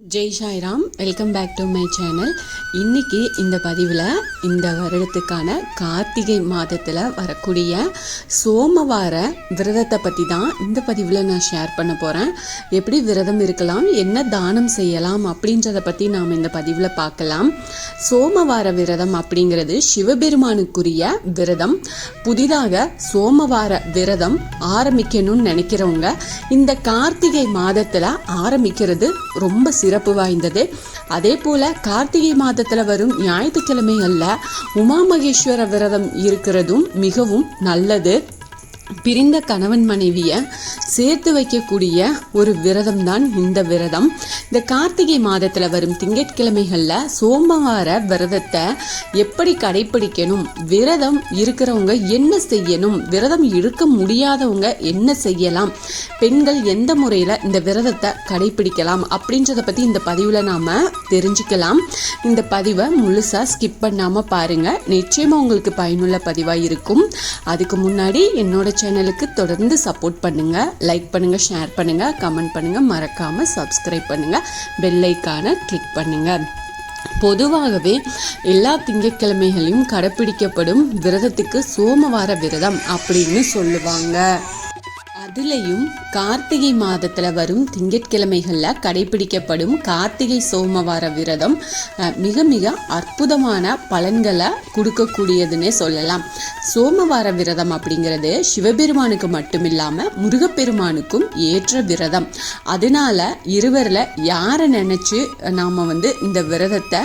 Jai Sairam welcome back to my channel. இன்னைக்கு இந்த பதிவில் இந்த வருடத்துக்கான கார்த்திகை மாதத்தில் வரக்கூடிய சோமவார விரதத்தை பற்றி தான் இந்த பதிவில் நான் ஷேர் பண்ண போகிறேன் எப்படி விரதம் இருக்கலாம் என்ன தானம் செய்யலாம் அப்படின்றத பற்றி நாம் இந்த பதிவில் பார்க்கலாம். சோமவார விரதம் அப்படிங்கிறது சிவபெருமானுக்குரிய விரதம். புதிதாக சோமவார விரதம் ஆரம்பிக்கணும்னு நினைக்கிறவங்க இந்த கார்த்திகை மாதத்தில் ஆரம்பிக்கிறது ரொம்ப சிறப்பு வாய்ந்தது. அதே போல கார்த்திகை மாதத்தில் வரும் ஞாயிற்றுக்கிழமைகளில் உமா மகேஸ்வர விரதம் இருக்கிறதும் மிகவும் நல்லது. பிரிந்த கணவன் மனைவியை சேர்த்து வைக்கக்கூடிய ஒரு விரதம் தான் இந்த விரதம். இந்த கார்த்திகை மாதத்தில் வரும் திங்கட்கிழமைகளில் சோமவார விரதத்தை எப்படி கடைப்பிடிக்கணும்? விரதம் இருக்கிறவங்க என்ன செய்யணும்? விரதம் இருக்க முடியாதவங்க என்ன செய்யலாம்? பெண்கள் எந்த முறையில் இந்த விரதத்தை கடைப்பிடிக்கலாம் அப்படின்றத பற்றி இந்த பதிவில் நாம் தெரிஞ்சுக்கலாம். இந்த பதிவை முழுசாக ஸ்கிப் பண்ணாமல் பாருங்கள் நிச்சயமாக உங்களுக்கு பயனுள்ள பதிவாக இருக்கும். அதுக்கு முன்னாடி என்னோட சேனலுக்கு தொடர்ந்து சப்போர்ட் பண்ணுங்கள் லைக் பண்ணுங்கள் ஷேர் பண்ணுங்கள் கமெண்ட் பண்ணுங்கள் மறக்காமல் சப்ஸ்கிரைப் பண்ணுங்கள் பெல்லைக்கான கிளிக் பண்ணுங்கள் பொதுவாகவே எல்லா திங்கட்கிழமைகளையும் கடைப்பிடிக்கப்படும் விரதத்துக்கு சோமவார விரதம் அப்படின்னு சொல்லுவாங்க. அதுலேயும் கார்த்திகை மாதத்தில் வரும் திங்கட்கிழமைகளில் கடைபிடிக்கப்படும் கார்த்திகை சோமவார விரதம் மிக மிக அற்புதமான பலன்களை கொடுக்கக்கூடியதுன்னே சொல்லலாம். சோமவார விரதம் அப்படிங்கிறது சிவபெருமானுக்கு மட்டும் இல்லாமல் முருகப்பெருமானுக்கும் ஏற்ற விரதம். அதனால இருவரில் யாரை நினச்சி நாம் வந்து இந்த விரதத்தை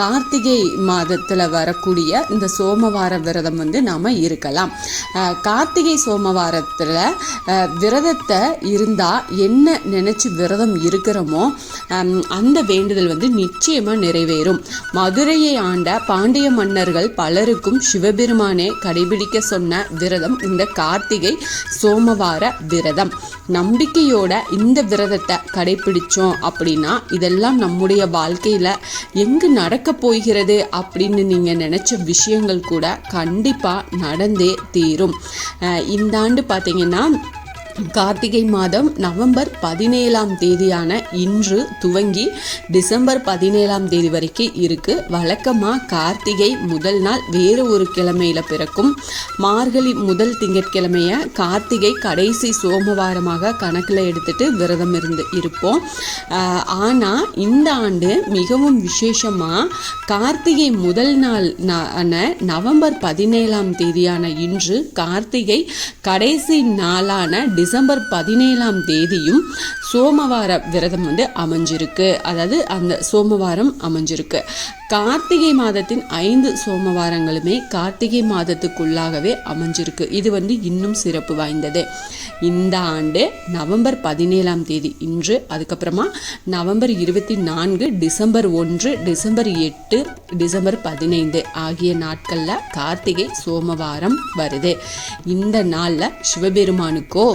கார்த்திகை மாதத்தில் வரக்கூடிய இந்த சோமவார விரதம் வந்து நாம் இருக்கலாம். கார்த்திகை சோமவாரத்தில் விரதத்தை இருந்தால் என்ன நினச்சி விரதம் இருக்கிறோமோ அந்த வேண்டுதல் வந்து நிச்சயமாக நிறைவேறும். மதுரையை ஆண்ட பாண்டிய மன்னர்கள் பலருக்கும் சிவபெருமானே கடைபிடிக்க சொன்ன விரதம் இந்த கார்த்திகை சோமவார விரதம். நம்பிக்கையோட இந்த விரதத்தை கடைபிடிச்சோம் அப்படின்னா இதெல்லாம் நம்முடைய வாழ்க்கையில் எங்கு நடக்க போகிறது அப்படின்னு நீங்கள் நினச்ச விஷயங்கள் கூட கண்டிப்பாக நடந்தே தீரும். இந்த ஆண்டு பார்த்தீங்கன்னா கார்த்திகை மாதம் நவம்பர் பதினேழாம் தேதியான இன்று துவங்கி டிசம்பர் பதினேழாம் தேதி வரைக்கும் இருக்கு. வழக்கமாக கார்த்திகை முதல் நாள் வேறு ஒரு கிழமையில பிறக்கும். மார்கழி முதல் திங்கட்கிழமைய கார்த்திகை கடைசி சோமவாரமாக கணக்கில் எடுத்துட்டு விரதம் இருந்து இருப்போம். ஆனால் ஆனா இந்த ஆண்டு மிகவும் விசேஷமா கார்த்திகை முதல் நாள் நான நவம்பர் பதினேழாம் தேதியான இன்று கார்த்திகை கடைசி நாளான டிசம்பர் டிசம்பர் பதினேழாம் தேதியும் சோமவார விரதம் வந்து அமைஞ்சிருக்கு. அதாவது அந்த சோமவாரம் அமைஞ்சிருக்கு. கார்த்திகை மாதத்தின் ஐந்து சோமவாரங்களுமே கார்த்திகை மாதத்துக்குள்ளாகவே அமைஞ்சிருக்கு. இது வந்து இன்னும் சிறப்பு வாய்ந்தது. இந்த ஆண்டு நவம்பர் பதினேழாம் தேதி இன்று அதுக்கப்புறமா நவம்பர் இருபத்தி நான்கு டிசம்பர் ஒன்று டிசம்பர் எட்டு டிசம்பர் பதினைந்து ஆகிய நாட்களில் கார்த்திகை சோமவாரம் வருது. இந்த நாளில் சிவபெருமானுக்கோ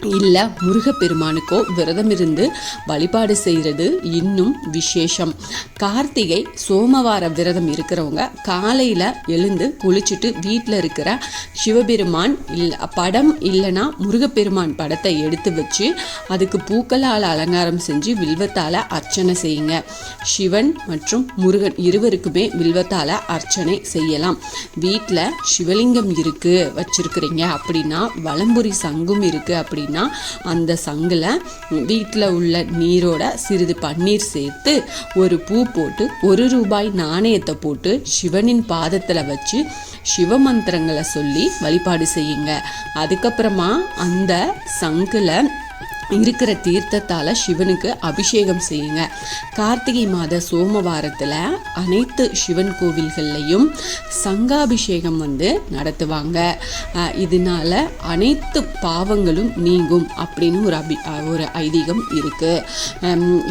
இல்லை முருகப்பெருமானுக்கோ விரதம் இருந்து வழிபாடு செய்கிறது இன்னும் விசேஷம். கார்த்திகை சோமவார விரதம் இருக்கிறவங்க காலையில் எழுந்து குளிச்சுட்டு வீட்டில் இருக்கிற சிவபெருமான் இல் படம் இல்லைன்னா முருகப்பெருமான் படத்தை எடுத்து வச்சு அதுக்கு பூக்களால் அலங்காரம் செஞ்சு வில்வத்தால் அர்ச்சனை செய்யுங்க. சிவன் மற்றும் முருகன் இருவருக்குமே வில்வத்தால் அர்ச்சனை செய்யலாம். வீட்டில் சிவலிங்கம் இருக்குது வச்சுருக்குறீங்க அப்படின்னா வலம்புரி சங்கும் இருக்குது அப்படின்னா அந்த சங்கில் வீட்டில் உள்ள நீரோட சிறிது பன்னீர் சேர்த்து ஒரு பூ போட்டு ஒரு ரூபாய் நாணயத்தை போட்டு சிவனின் பாதத்தில் வச்சு சிவ மந்திரங்களை சொல்லி வழிபாடு செய்யுங்க. அதுக்கப்புறமா அந்த சங்கில் இருக்கிற தீர்த்தத்தால் சிவனுக்கு அபிஷேகம் செய்யுங்க. கார்த்திகை மாத சோமவாரத்தில் அனைத்து சிவன் கோவில்கள்லையும் சங்காபிஷேகம் வந்து நடத்துவாங்க. இதனால அனைத்து பாவங்களும் நீங்கும் அப்படின்னு ஒரு அபி ஒரு ஐதீகம் இருக்குது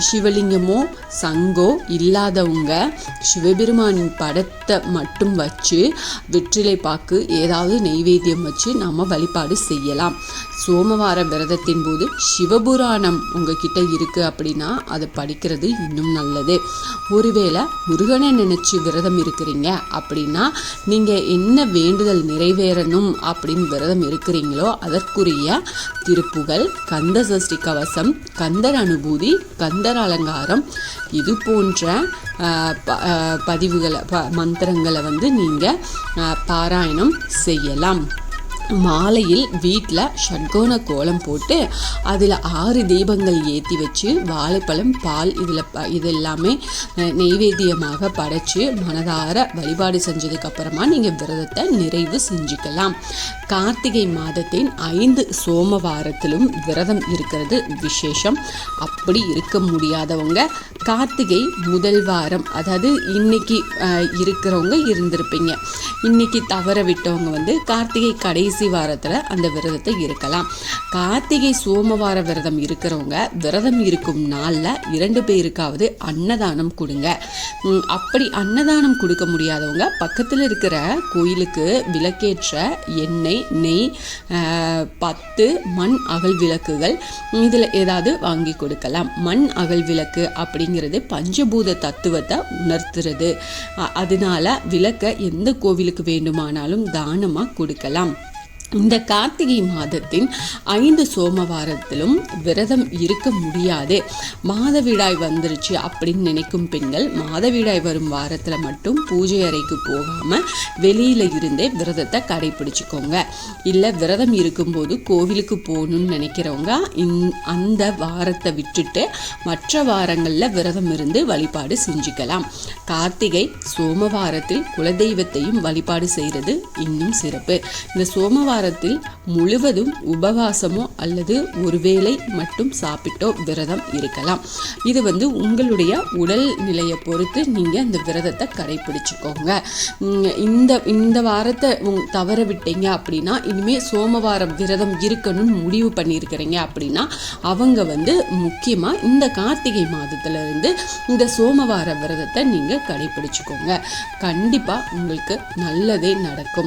சிவலிங்கமோ சங்கோ இல்லாதவங்க சிவபெருமானின் படத்தை மட்டும் வச்சு வெற்றிலை பாக்கு ஏதாவது நெய்வேத்தியம் வச்சு நம்ம வழிபாடு செய்யலாம். சோமவார விரதத்தின் போது சிவபுராணம் உங்ககிட்ட இருக்கு அப்படின்னா அதை படிக்கிறது இன்னும் நல்லது. ஒருவேளை முருகனை நினைச்சு விரதம் இருக்கிறீங்க அப்படின்னா நீங்க என்ன வேண்டுதல் நிறைவேறணும் அப்படின்னு விரதம் இருக்கிறீங்களோ அதற்குரிய திருப்புகள் கந்த சஷ்டி கவசம் கந்தர் அனுபூதி கந்தர் அலங்காரம் இது போன்ற ப- பதிவுகளை ப மந்திரங்களை வந்து நீங்கள் பாராயணம் செய்யலாம். மாலையில் வீட்டில் ஷட்கோண கோலம் போட்டு அதில் ஆறு தீபங்கள் ஏற்றி வச்சு வாழைப்பழம் பால் இதில் ப இது எல்லாமே நெய்வேத்தியமாக படைச்சு மனதார வழிபாடு செஞ்சதுக்கு அப்புறமா நீங்கள் விரதத்தை நிறைவு செஞ்சுக்கலாம். கார்த்திகை மாதத்தின் ஐந்து சோமவாரத்திலும் விரதம் இருக்கிறது விசேஷம். அப்படி இருக்க முடியாதவங்க கார்த்திகை முதல் வாரம் அதாவது இன்னைக்கு இருக்கிறவங்க இருந்திருப்பீங்க. இன்னைக்கு தவற விட்டவங்க வந்து கார்த்திகை கடைசி வாரத்தில் அந்த விரதத்தை இருக்கலாம். கார்த்திகை சோமவார விரதம் இருக்கிறவங்க விரதம் இருக்கும் நாளில் இரண்டு பேருக்காவது அன்னதானம் கொடுங்க. அப்படி அன்னதானம் கொடுக்க முடியாதவங்க பக்கத்தில் இருக்கிற கோயிலுக்கு விளக்கேற்ற எண்ணெய் நெய் ஆஹ், பத்து மண் அகல் விளக்குகள் இதில் ஏதாவது வாங்கி கொடுக்கலாம். மண் அகல் விளக்கு அப்படிங்கிறது பஞ்சபூத தத்துவத்தை உணர்த்துறது. அதனால விளக்க எந்த கோவிலுக்கு வேண்டுமானாலும் தானமாக கொடுக்கலாம். இந்த கார்த்திகை மாதத்தின் ஐந்து சோமவாரத்திலும் விரதம் இருக்க முடியாது. மாதவிடாய் வந்துருச்சு அப்படின்னு நினைக்கும் பெண்கள் மாதவிடாய் வரும் வாரத்தில் மட்டும் பூஜை அறைக்கு போகாமல் வெளியில் இருந்தே விரதத்தை கடைபிடிச்சிக்கோங்க. இல்லை விரதம் இருக்கும்போது கோவிலுக்கு போகணும்னு நினைக்கிறவங்க இந்- அந்த வாரத்தை விட்டுட்டு மற்ற வாரங்களில் விரதம் இருந்து வழிபாடு செஞ்சுக்கலாம். கார்த்திகை சோமவாரத்தில் குலதெய்வத்தையும் வழிபாடு செய்கிறது இன்னும் சிறப்பு. இந்த வாரத்தில் முழுவதும் உபவாசமோ அல்லது ஒருவேளை மட்டும் சாப்பிட்டோ விரதம் இருக்கலாம். இது வந்து உங்களுடைய உடல் நிலையை பொறுத்து நீங்கள் இந்த விரதத்தை கடைபிடிச்சுக்கோங்க இந்த இந்த வாரத்தை தவற விட்டீங்க அப்படின்னா இனிமேல் சோமவாரம் விரதம் இருக்கணும்னு முடிவு பண்ணியிருக்கிறீங்க அப்படின்னா அவங்க வந்து முக்கியமாக இந்த கார்த்திகை மாதத்துலேருந்து இந்த சோமவார விரதத்தை நீங்கள் கடைபிடிச்சுக்கோங்க கண்டிப்பாக உங்களுக்கு நல்லதே நடக்கும்.